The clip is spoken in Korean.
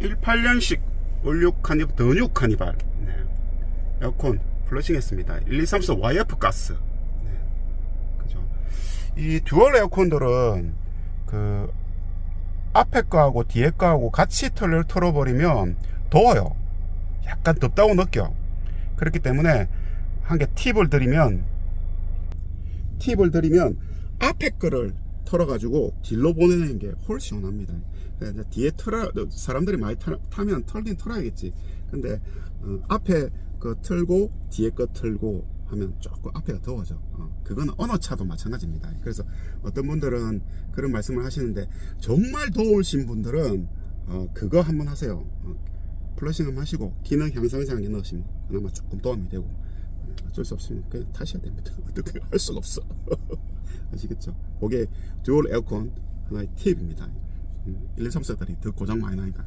18년식 올류 카니발, 더뉴 카니발. 네. 에어컨 플러싱 했습니다. 1, 2, 3, 4 YF 가스. 네. 그죠. 이 듀얼 에어컨들은 그 앞에 거하고 뒤에 거하고 같이 털을 털어버리면 더워요. 약간 덥다고 느껴. 그렇기 때문에 한 개 팁을 드리면 팁을 드리면 앞에 거를 털어가지고 뒤로 보내는 게 훨씬 시원합니다. 이제 뒤에 털어 사람들이 많이 타, 타면 털긴 털어야겠지. 근데 어, 앞에 거 틀고 뒤에 거 틀고 하면 조금 앞에가 더워져. 어, 그거는 어느 차도 마찬가지입니다. 그래서 어떤 분들은 그런 말씀을 하시는데 정말 더우신 분들은 어, 그거 한번 하세요. 어, 플러싱 한번 하시고 기능 향상장에 넣으시면 그나마 조금 도움이 되고 어, 어쩔 수 없으면 그냥 타셔야 됩니다. 어떻게 할 수가 없어. 아시겠죠? 그게 듀얼 에어컨 하나의 팁입니다. 음, 1, 2, 3, 4들이 더 고장 많이 나니까